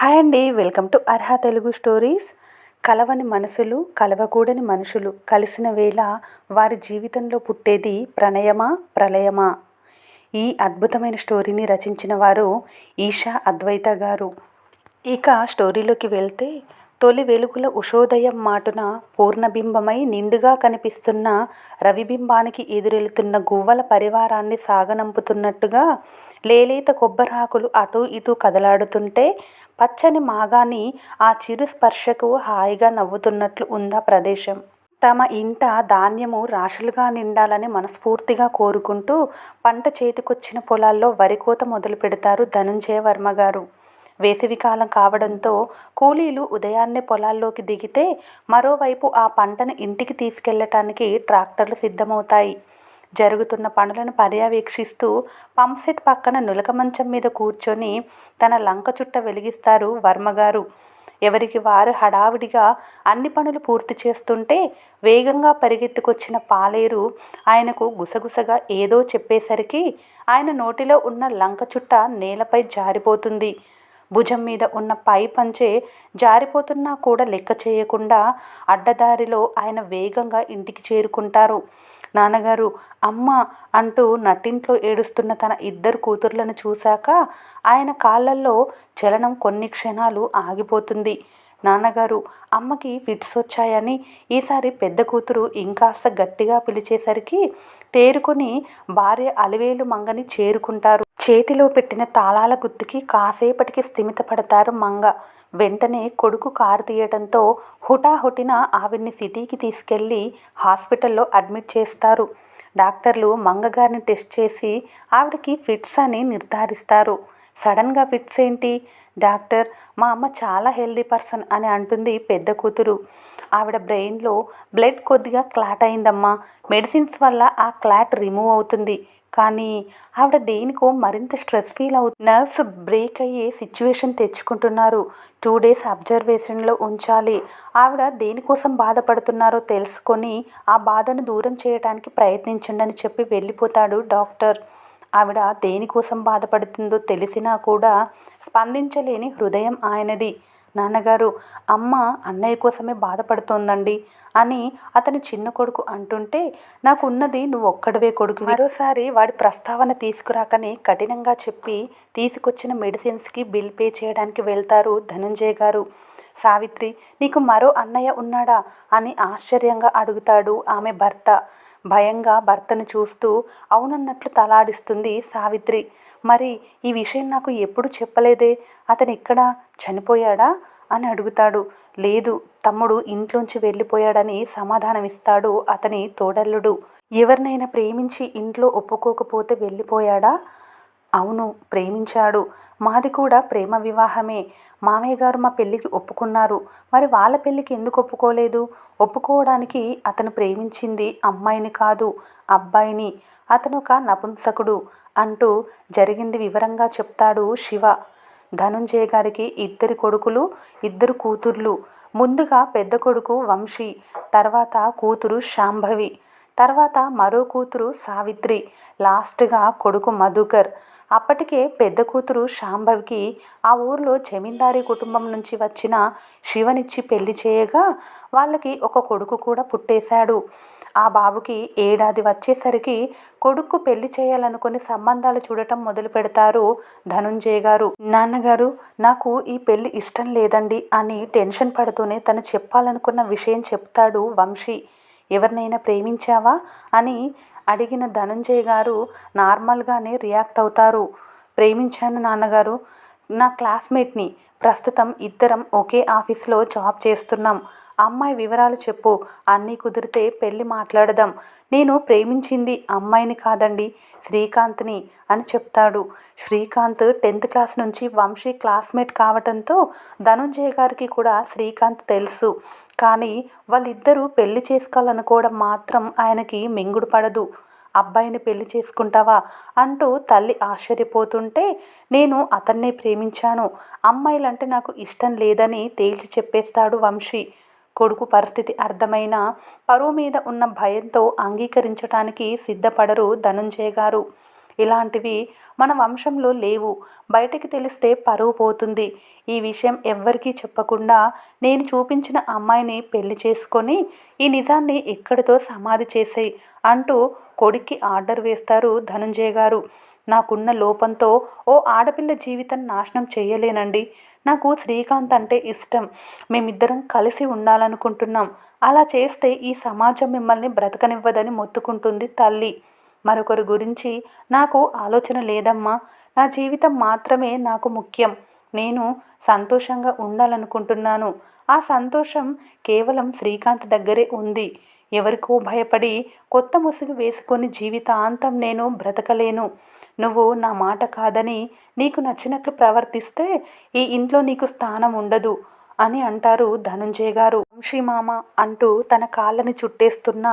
Hi అండి welcome to Arha Telugu stories. కలవని మనసులు కలవకూడని మనుషులు కలిసిన వేళ వారి జీవితంలో పుట్టేది ప్రణయమా ప్రళయమా? ఈ అద్భుతమైన స్టోరీని రచించిన వారు ఈషా అద్వైత గారు. ఇక స్టోరీలోకి వెళ్తే తొలి వెలుగుల ఉషోదయం మాటున పూర్ణబింబమై నిండుగా కనిపిస్తున్న రవిబింబానికి ఎదురెళ్తున్న గువ్వల పరివారాన్ని సాగనంపుతున్నట్టుగా లేలేత కొబ్బరాకులు అటూ ఇటూ కదలాడుతుంటే పచ్చని మాగాని ఆ చిరు స్పర్శకు హాయిగా నవ్వుతున్నట్లు ఉందా ప్రదేశం. తమ ఇంట ధాన్యము రాశులుగా నిండాలని మనస్ఫూర్తిగా కోరుకుంటూ పంట చేతికొచ్చిన పొలాల్లో వరి కోత మొదలు పెడతారు ధనుంజయ వర్మ గారు. వేసవికాలం కావడంతో కూలీలు ఉదయాన్నే పొలాల్లోకి దిగితే మరోవైపు ఆ పంటను ఇంటికి తీసుకెళ్ళటానికి ట్రాక్టర్లు సిద్ధమవుతాయి. జరుగుతున్న పనులను పర్యవేక్షిస్తూ పంప్సెట్ పక్కన నులక మంచం మీద కూర్చొని తన లంక చుట్ట వెలిగిస్తారు వర్మగారు ఎవరికి వారు హడావిడిగా అన్ని పనులు పూర్తి చేస్తుంటే వేగంగా పరిగెత్తుకొచ్చిన పాలేరు ఆయనకు గుసగుసగా ఏదో చెప్పేసరికి ఆయన నోటిలో ఉన్న లంక చుట్ట నేలపై జారిపోతుంది. భుజం మీద ఉన్న పై పంచే జారిపోతున్నా కూడా లెక్క చేయకుండా అడ్డదారిలో ఆయన వేగంగా ఇంటికి చేరుకుంటారు. నాన్నగారు అమ్మ అంటూ నటింట్లో ఏడుస్తున్న తన ఇద్దరు కూతుర్లను చూశాక ఆయన కాళ్ళల్లో చలనం కొన్ని క్షణాలు ఆగిపోతుంది. నాన్నగారు అమ్మకి ఫిట్స్ వచ్చాయని ఈసారి పెద్ద కూతురు ఇంకాస్త గట్టిగా పిలిచేసరికి తేరుకొని భార్య అలివేలు మంగని చేరుకుంటారు. చేతిలో పెట్టిన తాళాల గుత్తికి కాసేపటికి స్థిమితపడతారు మంగ. వెంటనే కొడుకు కారు తీయడంతో హుటాహుటిన ఆవిడ్ని సిటీకి తీసుకెళ్ళి హాస్పిటల్లో అడ్మిట్ చేస్తారు. డాక్టర్లు మంగగారిని టెస్ట్ చేసి ఆవిడకి ఫిట్స్ అని నిర్ధారిస్తారు. సడన్గా ఫిట్స్ ఏంటి? డాక్టర్ మా అమ్మ చాలా హెల్దీ పర్సన్ అని అంటుంది పెద్ద కూతురు. ఆవిడ బ్రెయిన్లో బ్లడ్ కొద్దిగా క్లాట్ అయిందమ్మా. మెడిసిన్స్ వల్ల ఆ క్లాట్ రిమూవ్ అవుతుంది. కానీ ఆవిడ దేనికో మరింత స్ట్రెస్ ఫీల్ అవుతుంది నర్వ్స్ బ్రేక్ అయ్యే సిచ్యువేషన్ తెచ్చుకుంటున్నారు. టూ డేస్ అబ్జర్వేషన్లో ఉంచాలి. ఆవిడ దేనికోసం బాధపడుతున్నారో తెలుసుకొని ఆ బాధను దూరం చేయడానికి ప్రయత్నించండి అని చెప్పి వెళ్ళిపోతాడు డాక్టర్. ఆవిడ దేనికోసం బాధపడుతుందో తెలిసినా కూడా స్పందించలేని హృదయం ఆయనది. నాన్నగారు అమ్మ అన్నయ్య కోసమే బాధపడుతోందండి అని అతని చిన్న కొడుకు అంటుంటే నాకు ఉన్నది నువ్వు ఒక్కడవే కొడుకు మరోసారి వాడి ప్రస్తావన తీసుకురాకని కఠినంగా చెప్పి తీసుకొచ్చిన మెడిసిన్స్కి బిల్ పే చేయడానికి వెళ్తారు ధనుంజయ్ గారు. సావిత్రి నీకు మరో అన్నయ్య ఉన్నాడా? అని ఆశ్చర్యంగా అడుగుతాడు ఆమె భర్త. భయంగా భర్తను చూస్తూ అవునన్నట్లు తలాడిస్తుంది సావిత్రి. మరి ఈ విషయం నాకు ఎప్పుడు చెప్పలేదే? అతను ఇక్కడ చనిపోయాడా? అని అడుగుతాడు. లేదు తమ్ముడు ఇంట్లోంచి వెళ్ళిపోయాడని సమాధానమిస్తాడు అతని తోడల్లుడు. ఎవరినైనా ప్రేమించి ఇంట్లో ఒప్పుకోకపోతే వెళ్ళిపోయాడా? అవును ప్రేమించాడు. మాది కూడా ప్రేమ వివాహమే. మామయ్య గారు మా పెళ్ళికి ఒప్పుకున్నారు. మరి వాళ్ళ పెళ్ళికి ఎందుకు ఒప్పుకోలేదు? ఒప్పుకోవడానికి అతను ప్రేమించింది అమ్మాయిని కాదు అబ్బాయిని. అతను ఒక నపుంసకుడు అంటూ జరిగింది వివరంగా చెప్తాడు శివ. ధనుంజయ గారికి ఇద్దరి కొడుకులు ఇద్దరు కూతుర్లు. ముందుగా పెద్ద కొడుకు వంశీ తర్వాత కూతురు శాంభవి. తర్వాత మరో కూతురు సావిత్రి లాస్ట్గా కొడుకు మధుకర్. అప్పటికే పెద్ద కూతురు శాంభవికి ఆ ఊర్లో జమీందారీ కుటుంబం నుంచి వచ్చిన శివనిచ్చి పెళ్ళి చేయగా వాళ్ళకి ఒక కొడుకు కూడా పుట్టేశాడు. ఆ బాబుకి ఏడాది వచ్చేసరికి కొడుకు పెళ్ళి చేయాలనుకుని సంబంధాలు చూడటం మొదలు పెడతారు ధనుంజయ్ గారు. నాన్నగారు నాకు ఈ పెళ్ళి ఇష్టం లేదండి అని టెన్షన్ పడుతూనే తను చెప్పాలనుకున్న విషయం చెప్తాడు వంశీ. ఎవరినైనా ప్రేమించావా? అని అడిగిన ధనుంజయ్ గారు నార్మల్గానే రియాక్ట్ అవుతారు. ప్రేమించాను నాన్నగారు. నా క్లాస్మేట్ని. ప్రస్తుతం ఇద్దరం ఒకే ఆఫీస్లో జాబ్ చేస్తున్నాం. అమ్మాయి వివరాలు చెప్పు. అన్నీ కుదిరితే పెళ్ళి మాట్లాడదాం. నేను ప్రేమించింది అమ్మాయిని కాదండి శ్రీకాంత్ని అని చెప్తాడు. శ్రీకాంత్ టెన్త్ క్లాస్ నుంచి వంశీ క్లాస్మేట్ కావటంతో ధనుంజయ్ గారికి కూడా శ్రీకాంత్ తెలుసు. కానీ వాళ్ళిద్దరూ పెళ్ళి చేసుకోవాలనుకోవడం మాత్రం ఆయనకి మింగుడు పడదు. అబ్బాయిని పెళ్ళి చేసుకుంటావా? అంటూ తల్లి ఆశ్చర్యపోతుంటే నేను అతన్నే ప్రేమించాను. అమ్మాయిలంటే నాకు ఇష్టం లేదని తేల్చి చెప్పేస్తాడు వంశీ. కొడుకు పరిస్థితి అర్థమైన పరువు మీద ఉన్న భయంతో అంగీకరించటానికి సిద్ధపడరు ధనుంజయ గారు. ఇలాంటివి మన వంశంలో లేవు. బయటకి తెలిస్తే పరువు పోతుంది. ఈ విషయం ఎవ్వరికీ చెప్పకుండా నేను చూపించిన అమ్మాయిని పెళ్ళి చేసుకొని ఈ నిజాన్ని ఇక్కడితో సమాధి చేసేయి అంటూ కొడుక్కి ఆర్డర్ వేస్తారు ధనుంజయ గారు. నాకున్న లోపంతో ఓ ఆడపిల్ల జీవితం నాశనం చేయలేనండి. నాకు శ్రీకాంత్ అంటే ఇష్టం. మేమిద్దరం కలిసి ఉండాలనుకుంటున్నాం. అలా చేస్తే ఈ సమాజం మిమ్మల్ని బ్రతకనివ్వదని మొత్తుకుంటుంది తల్లి. మరొకరి గురించి నాకు ఆలోచన లేదమ్మా. నా జీవితం మాత్రమే నాకు ముఖ్యం. నేను సంతోషంగా ఉండాలనుకుంటున్నాను. ఆ సంతోషం కేవలం శ్రీకాంత్ దగ్గరే ఉంది. ఎవరికో భయపడి కొత్త ముసుగు వేసుకొని జీవితాంతం నేను బ్రతకలేను. నువ్వు నా మాట కాదని నీకు నచ్చినట్లు ప్రవర్తిస్తే ఈ ఇంట్లో నీకు స్థానం ఉండదు. అని అంటారు ధనుంజయ గారు. వంశీమామ అంటూ తన కాళ్ళని చుట్టేస్తున్న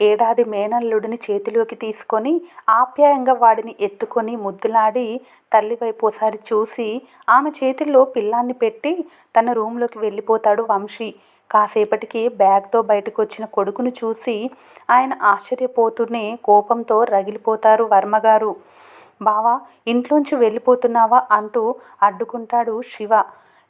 ఏడాది మేనల్లుడిని చేతిలోకి తీసుకొని ఆప్యాయంగా వాడిని ఎత్తుకొని ముద్దులాడి తల్లి వైపు ఒకసారి చూసి ఆమె చేతిలో పిల్లాన్ని పెట్టి తన రూమ్లోకి వెళ్ళిపోతాడు వంశీ. కాసేపటికి బ్యాగ్తో బయటకు వచ్చిన కొడుకును చూసి ఆయన ఆశ్చర్యపోతూనే కోపంతో రగిలిపోతారు వర్మగారు బావా ఇంట్లోంచి వెళ్ళిపోతున్నావా? అంటూ అడ్డుకుంటాడు శివ.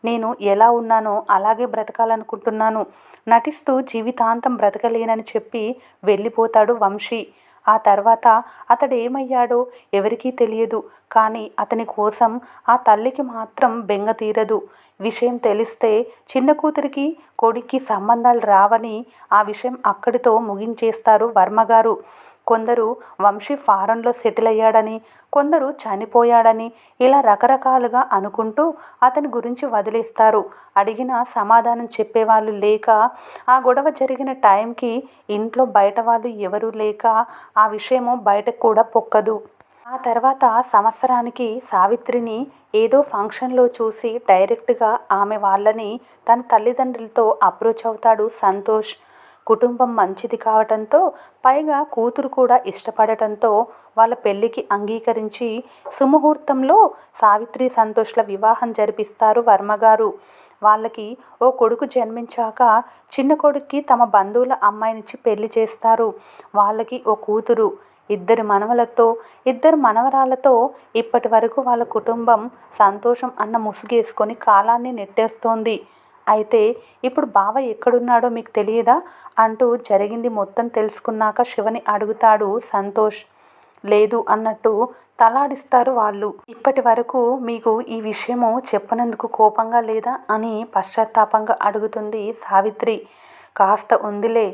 నేను ఎలా ఉన్నానో అలాగే బ్రతకాలనుకుంటున్నాను. నటిస్తూ జీవితాంతం బ్రతకలేనని చెప్పి వెళ్ళిపోతాడు వంశీ. ఆ తర్వాత అతడు ఏమయ్యాడో ఎవరికీ తెలియదు. కానీ అతని కోసం ఆ తల్లికి మాత్రం బెంగ తీరదు. విషయం తెలిస్తే చిన్న కూతురికి కొడుక్కి సంబంధాలు రావని ఆ విషయం అక్కడితో ముగించేస్తారు వర్మగారు. కొందరు వంశీ ఫారెన్లో సెటిల్ అయ్యాడని కొందరు చనిపోయాడని ఇలా రకరకాలుగా అనుకుంటూ అతని గురించి వదిలేస్తారు. అడిగిన సమాధానం చెప్పేవాళ్ళు లేక ఆ గొడవ జరిగిన టైంకి ఇంట్లో బయట వాళ్ళు ఎవరూ లేక ఆ విషయము బయటకు కూడా పొక్కదు. ఆ తర్వాత సంవత్సరానికి సావిత్రిని ఏదో ఫంక్షన్లో చూసి డైరెక్ట్గా ఆమె వాళ్ళని తన తల్లిదండ్రులతో అప్రోచ్ అవుతాడు సంతోష్. కుటుంబం మంచిది కావటంతో పైగా కూతురు కూడా ఇష్టపడటంతో వాళ్ళ పెళ్ళికి అంగీకరించి సుముహూర్తంలో సావిత్రి సంతోష్ల వివాహం జరిపిస్తారు వర్మగారు వాళ్ళకి ఓ కొడుకు జన్మించాక చిన్న కొడుక్కి తమ బంధువుల అమ్మాయినిచ్చి పెళ్ళి చేస్తారు. వాళ్ళకి ఓ కూతురు ఇద్దరు మనవలతో ఇద్దరు మనవరాలతో ఇప్పటి వరకు వాళ్ళ కుటుంబం సంతోషం అన్న ముసుగేసుకొని కాలాన్ని నెట్టేస్తోంది. అయితే ఇప్పుడు బావ ఎక్కడున్నాడో మీకు తెలియదా? అంటూ జరిగింది మొత్తం తెలుసుకున్నాక శివని అడుగుతాడు సంతోష్. లేదు అన్నట్టు తలాడిస్తారు వాళ్ళు. ఇప్పటి వరకు మీకు ఈ విషయము చెప్పనందుకు కోపంగా లేదా అని పశ్చాత్తాపంగా అడుగుతుంది సావిత్రి. కాస్త ఉందిలే.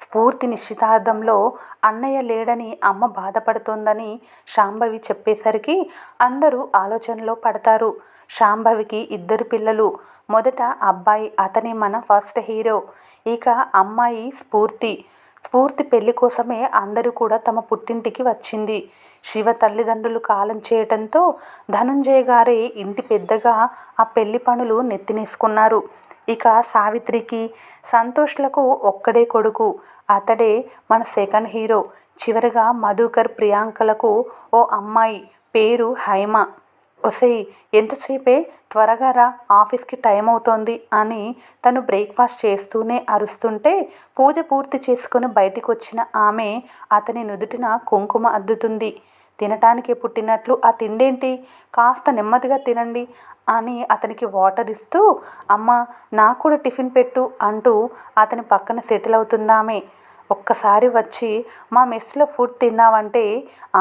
స్ఫూర్తి నిశ్చితార్థంలో అన్నయ్య లేడని అమ్మ బాధపడుతోందని శాంభవి చెప్పేసరికి అందరూ ఆలోచనలో పడతారు. శాంభవికి ఇద్దరు పిల్లలు. మొదట అబ్బాయి అతనే మన ఫస్ట్ హీరో. ఇక అమ్మాయి స్ఫూర్తి. స్ఫూర్తి పెళ్ళి కోసమే అందరూ కూడా తమ పుట్టింటికి వచ్చింది. శివ తల్లిదండ్రులు కాలం చేయటంతో ధనుంజయ గారే ఇంటి పెద్దగా ఆ పెళ్ళి పనులు నెత్తినేసుకున్నారు. ఇక సావిత్రికి సంతోష్లకు ఒక్కడే కొడుకు. అతడే మన సెకండ్ హీరో చివరిగా మధుకర్ ప్రియాంకలకు ఓ అమ్మాయి. పేరు హైమ. ఒసేయ్ ఎంతసేపే త్వరగా రా ఆఫీస్కి టైం అవుతోంది అని తను బ్రేక్ఫాస్ట్ చేస్తూనే అరుస్తుంటే పూజ పూర్తి చేసుకుని బయటికి వచ్చిన ఆమె అతని నుదుటిన కుంకుమ అద్దుతుంది. తినటానికి పుట్టినట్లు ఆ తిండేంటి? కాస్త నెమ్మదిగా తినండి అని అతనికి వాటర్ ఇస్తూ అమ్మ నాకు కూడా టిఫిన్ పెట్టు అంటూ అతని పక్కన సెటిల్ అవుతుందామే. ఒక్కసారి వచ్చి మా మెస్లో ఫుడ్ తిన్నావంటే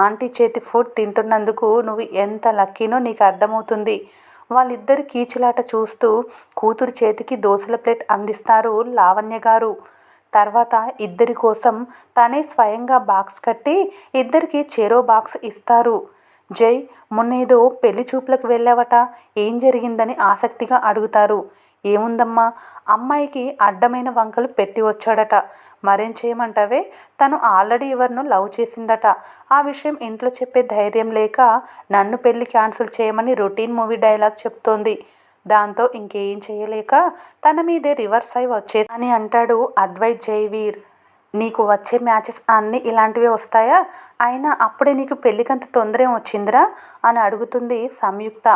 ఆంటీ చేతి ఫుడ్ తింటున్నందుకు నువ్వు ఎంత లక్కీనో నీకు అర్థమవుతుంది. వాళ్ళిద్దరి కీచులాట చూస్తూ కూతురు చేతికి దోశల ప్లేట్ అందిస్తారు లావణ్య గారు. తర్వాత ఇద్దరి కోసం తనే స్వయంగా బాక్స్ కట్టి ఇద్దరికి చెరో బాక్స్ ఇస్తారు. జై మొన్నేదో పెళ్ళి చూపులకు వెళ్ళావట ఏం జరిగిందని ఆసక్తిగా అడుగుతారు. ఏముందమ్మా? అమ్మాయికి అడ్డమైన వంకలు పెట్టి వచ్చాడట. మరేం చేయమంటావే? తను ఆల్రెడీ ఎవరినో లవ్ చేసిందట. ఆ విషయం ఇంట్లో చెప్పే ధైర్యం లేక నన్ను పెళ్ళి క్యాన్సిల్ చేయమని రొటీన్ మూవీ డైలాగ్ చెప్తోంది. దాంతో ఇంకేం చేయలేక తన మీదే రివర్స్ అయి వచ్చే అని అంటాడు అద్వైత్ జైవీర్ నీకు వచ్చే మ్యాచెస్ అన్నీ ఇలాంటివే వస్తాయా? అయినా అప్పుడే నీకు పెళ్ళికంత తొందరేం వచ్చిందిరా? అని అడుగుతుంది సంయుక్త.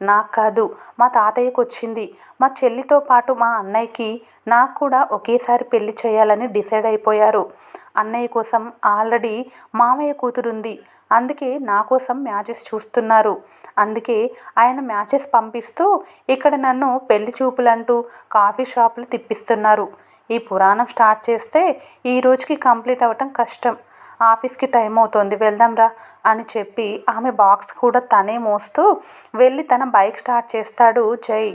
నాకు కాదు మా తాతయ్యకు వచ్చింది మా చెల్లితో పాటు మా అన్నయ్యకి నాకు కూడా ఒకేసారి పెళ్ళి చేయాలని డిసైడ్ అయిపోయారు. అన్నయ్య కోసం ఆల్రెడీ మామయ్య కూతురుంది. అందుకే నా కోసం మ్యాచెస్ చూస్తున్నారు. అందుకే ఆయన మ్యాచెస్ పంపిస్తూ ఇక్కడ నన్ను పెళ్ళి చూపులంటూ కాఫీ షాపులు తిప్పిస్తున్నారు. ఈ పురాణం స్టార్ట్ చేస్తే ఈ రోజుకి కంప్లీట్ అవ్వటం కష్టం. ఆఫీస్కి టైం అవుతుంది వెళ్దాంరా అని చెప్పి ఆమె బాక్స్ కూడా తనే మోస్తూ వెళ్ళి తన బైక్ స్టార్ట్ చేస్తాడు జై.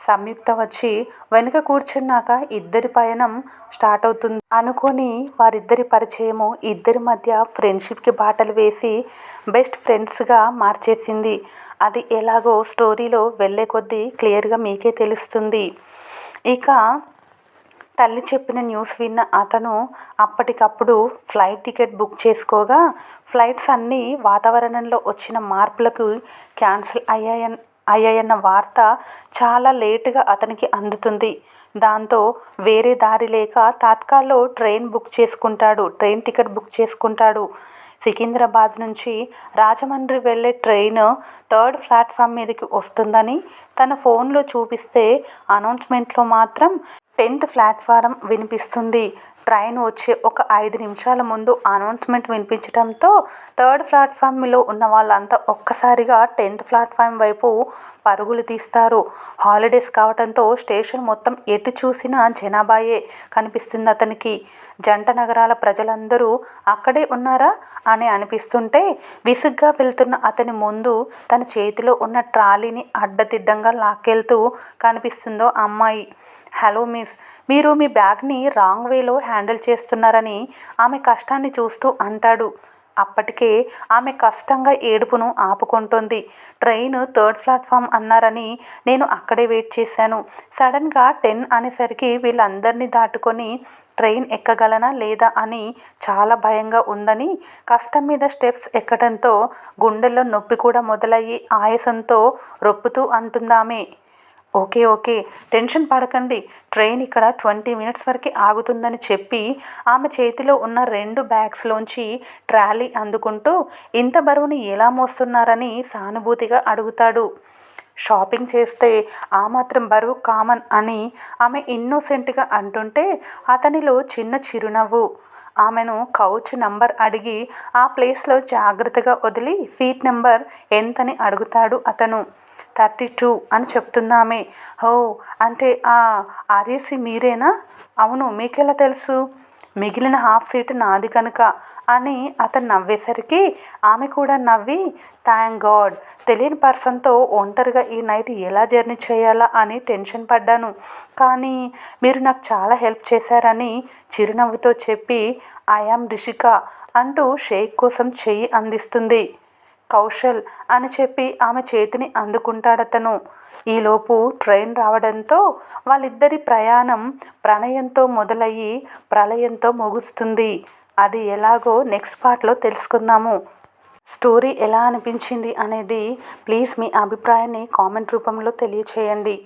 సంయుక్త వచ్చి వెనుక కూర్చున్నాక ఇద్దరి పయనం స్టార్ట్ అవుతుంది. అనుకొని వారిద్దరి పరిచయము ఇద్దరి మధ్య ఫ్రెండ్షిప్కి బాటలు వేసి బెస్ట్ ఫ్రెండ్స్గా మార్చేసింది. అది ఎలాగో స్టోరీలో వెళ్ళే కొద్దీ క్లియర్గా మీకే తెలుస్తుంది. ఇక తల్లి చెప్పిన న్యూస్ విన్న అతను అప్పటికప్పుడు ఫ్లైట్ టికెట్ బుక్ చేసుకోగా ఫ్లైట్స్ అన్నీ వాతావరణంలో వచ్చిన మార్పులకు క్యాన్సిల్ అయ్యాయన్ అయ్యాయన్న వార్త చాలా లేటుగా అతనికి అందుతుంది. దాంతో వేరే దారి లేక తాత్కాల్లో ట్రైన్ బుక్ చేసుకుంటాడు ట్రైన్ టికెట్ బుక్ చేసుకుంటాడు. సికింద్రాబాద్ నుంచి రాజమండ్రి వెళ్ళే ట్రైన్ థర్డ్ ప్లాట్ఫామ్ మీదకి వస్తుందని తన ఫోన్లో చూపిస్తే అనౌన్స్మెంట్లో మాత్రం టెన్త్ ప్లాట్ఫారం వినిపిస్తుంది. ట్రైన్ వచ్చే ఒక ఐదు నిమిషాల ముందు అనౌన్స్మెంట్ వినిపించడంతో థర్డ్ ప్లాట్ఫామ్లో ఉన్న వాళ్ళంతా ఒక్కసారిగా టెన్త్ ప్లాట్ఫామ్ వైపు పరుగులు తీస్తారు. హాలిడేస్ కావడంతో స్టేషన్ మొత్తం ఎటు చూసినా జనాభాయే కనిపిస్తుంది అతనికి. జంట నగరాల ప్రజలందరూ అక్కడే ఉన్నారా అని అనిపిస్తుంటే విసుగ్గా వెళ్తున్న అతని ముందు తన చేతిలో ఉన్న ట్రాలీని అడ్డదిడ్డంగా లాక్కెళ్తూ కనిపిస్తుందో అమ్మాయి. హలో మిస్ మీరు మీ బ్యాగ్ని రాంగ్ వేలో హ్యాండిల్ చేస్తున్నారని ఆమె కష్టాన్ని చూస్తూ అంటాడు. అప్పటికే ఆమె కష్టంగా ఏడుపును ఆపుకుంటుంది. ట్రైన్ థర్డ్ ప్లాట్ఫామ్ అన్నారని నేను అక్కడే వెయిట్ చేశాను. సడన్గా టెన్ అనేసరికి వీళ్ళందరినీ దాటుకొని ట్రైన్ ఎక్కగలనా లేదా అని చాలా భయంగా ఉందని కష్టం మీద స్టెప్స్ ఎక్కడంతో గుండెల్లో నొప్పి కూడా మొదలయ్యి ఆయాసంతో రొప్పుతూ అంటుందామే. Okay okay. టెన్షన్ పడకండి. ట్రైన్ ఇక్కడ ట్వంటీ మినిట్స్ వరకు ఆగుతుందని చెప్పి ఆమె చేతిలో ఉన్న రెండు బ్యాగ్స్లోంచి ట్రాలీ అందుకుంటూ ఇంత బరువుని ఎలా మోస్తున్నారని సానుభూతిగా అడుగుతాడు. షాపింగ్ చేస్తే ఆ మాత్రం బరువు కామన్ అని ఆమె ఇన్నోసెంట్గా అంటుంటే అతనిలో చిన్న చిరునవ్వు. ఆమెను కౌచ్ నంబర్ అడిగి ఆ ప్లేస్లో జాగ్రత్తగా వదిలి సీట్ నెంబర్ ఎంతని అడుగుతాడు అతను. థర్టీ టూ అని చెప్తుందామె హో అంటే ఆ ఆర్ఏసీ మీరేనా? అవును మీకెలా తెలుసు? మిగిలిన హాఫ్ సీట్ నాది కనుక అని అతను నవ్వేసరికి ఆమె కూడా నవ్వి థ్యాంక్ గాడ్ తెలియని పర్సన్తో ఒంటరిగా ఈ నైట్ ఎలా జర్నీ చేయాలా? అని టెన్షన్ పడ్డాను. కానీ మీరు నాకు చాలా హెల్ప్ చేశారని చిరునవ్వుతో చెప్పి ఐ ఆమ్ రిషిక అంటూ షేక్ కోసం చెయ్యి అందిస్తుంది. కౌశల్ అని చెప్పి ఆమె చేతిని అందుకుంటాడతను. ఈలోపు ట్రైన్ రావడంతో వాళ్ళిద్దరి ప్రయాణం ప్రణయంతో మొదలయ్యి ప్రళయంతో ముగుస్తుంది. అది ఎలాగో నెక్స్ట్ పార్ట్లో తెలుసుకుందాము. స్టోరీ ఎలా అనిపించింది అనేది ప్లీజ్ మీ అభిప్రాయాన్ని కామెంట్ రూపంలో తెలియచేయండి.